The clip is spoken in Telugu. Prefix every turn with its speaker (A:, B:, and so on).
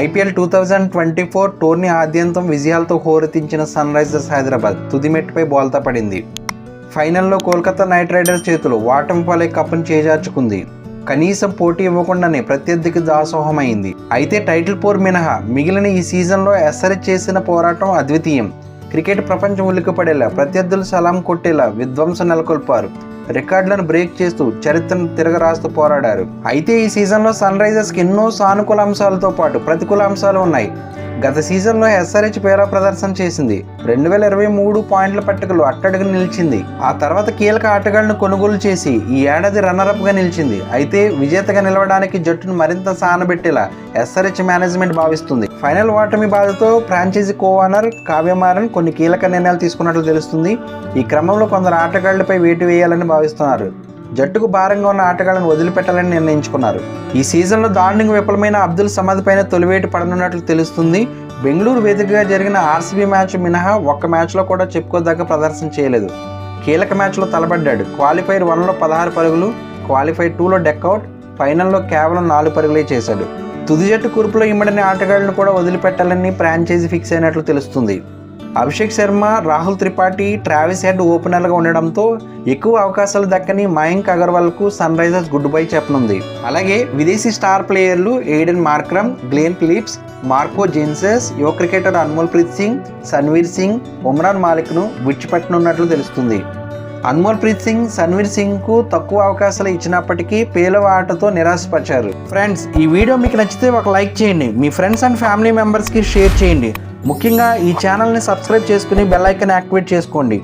A: IPL two thousand twenty four tourney ఆద్యంతం విజయాలతో హోరెత్తించిన సన్ రైజర్స్ హైదరాబాద్ తుదిమెట్టుపై బోల్తా పడింది. ఫైనల్లో కోల్కతా నైట్ రైడర్స్ చేతులు వాటం పాలే కప్పును చేజార్చుకుంది. కనీసం పోటీ ఇవ్వకుండానే ప్రత్యర్థికి దాసోహమైంది. అయితే టైటిల్ పోర్ మినహా మిగిలిన ఈ సీజన్లో ఎస్ఆర్హెచ్ చేసిన పోరాటం అద్వితీయం. క్రికెట్ ప్రపంచం ఉలికిపడేలా ప్రత్యర్థులు సలాం కొట్టేలా విధ్వంసం నెలకొల్పారు. రికార్డులను బ్రేక్ చేస్తూ చరిత్రను తిరగరాస్తూ పోరాడారు. అయితే ఈ సీజన్లో సన్ రైజర్స్కి ఎన్నో సానుకూల అంశాలతో పాటు ప్రతికూల అంశాలు ఉన్నాయి. గత సీజన్లో ఎస్ఆర్హెచ్ పేరా ప్రదర్శన చేసింది. రెండు వేల ఇరవై మూడు పాయింట్ల పట్టికలో అట్టడుగు నిలిచింది. ఆ తర్వాత కీలక ఆటగాళ్ళను కొనుగోలు చేసి ఈ ఏడాది రన్నరప్గా నిలిచింది. అయితే విజేతగా నిలవడానికి జట్టును మరింత సానబెట్టేలా ఎస్ఆర్హెచ్ మేనేజ్మెంట్ భావిస్తుంది. ఫైనల్ ఓటమి బాధతో ఫ్రాంచైజీ కో ఓనర్ కావ్యమారన్ కొన్ని కీలక నిర్ణయాలు తీసుకున్నట్లు తెలుస్తుంది. ఈ క్రమంలో కొందరు ఆటగాళ్ళపై వేటు వేయాలని భావిస్తున్నారు. జట్టుకు భారంగా ఉన్న ఆటగాళ్ళను వదిలిపెట్టాలని నిర్ణయించుకున్నారు. ఈ సీజన్లో దారుణంగా విఫలమైన అబ్దుల్ సమద్ పైన తొలివేటు పడనున్నట్లు తెలుస్తుంది. బెంగళూరు వేదికగా జరిగిన ఆర్సీబీ మ్యాచ్ మినహా ఒక్క మ్యాచ్లో కూడా చెప్పుకోదగ్గ ప్రదర్శన చేయలేదు. కీలక మ్యాచ్లో తలబడ్డాడు క్వాలిఫైర్ వన్లో పదహారు పరుగులు క్వాలిఫైర్ టూలో డెక్అవుట్ ఫైనల్లో కేవలం నాలుగు పరుగులే చేశాడు. తుది జట్టు కూర్పులో ఇమ్మడిన ఆటగాళ్ళను కూడా వదిలిపెట్టాలని ఫ్రాంచైజీ ఫిక్స్ అయినట్లు తెలుస్తుంది. అభిషేక్ శర్మ రాహుల్ త్రిపాఠి ట్రావిస్ హెడ్ ఓపెనర్గా ఉండడంతో ఎక్కువ అవకాశాలు దక్కని మయాంక్ అగర్వాల్కు సన్ రైజర్స్ గుడ్ బై చెప్పనుంది. అలాగే విదేశీ స్టార్ ప్లేయర్లు Aiden Markram Glenn Phillips Marco Jansen యువ క్రికెటర్ అన్మోల్ ప్రీత్ సింగ్ సన్వీర్ సింగ్ ఉమ్రాన్ మాలిక్ను విడిచిపెట్టనున్నట్లు తెలుస్తుంది. అన్మోల్ ప్రీత్ సింగ్ సన్వీర్ సింగ్కు తక్కువ అవకాశాలు ఇచ్చినప్పటికీ పేలవ ఆటతో నిరాశపరిచారు. ఫ్రెండ్స్ ఈ వీడియో మీకు నచ్చితే ఒక లైక్ చేయండి. మీ ఫ్రెండ్స్ అండ్ ఫ్యామిలీ మెంబర్స్కి షేర్ చేయండి. ముఖ్యంగా ఈ ఛానల్ని సబ్స్క్రైబ్ చేసుకుని బెల్ ఐకాన్ యాక్టివేట్ చేసుకోండి.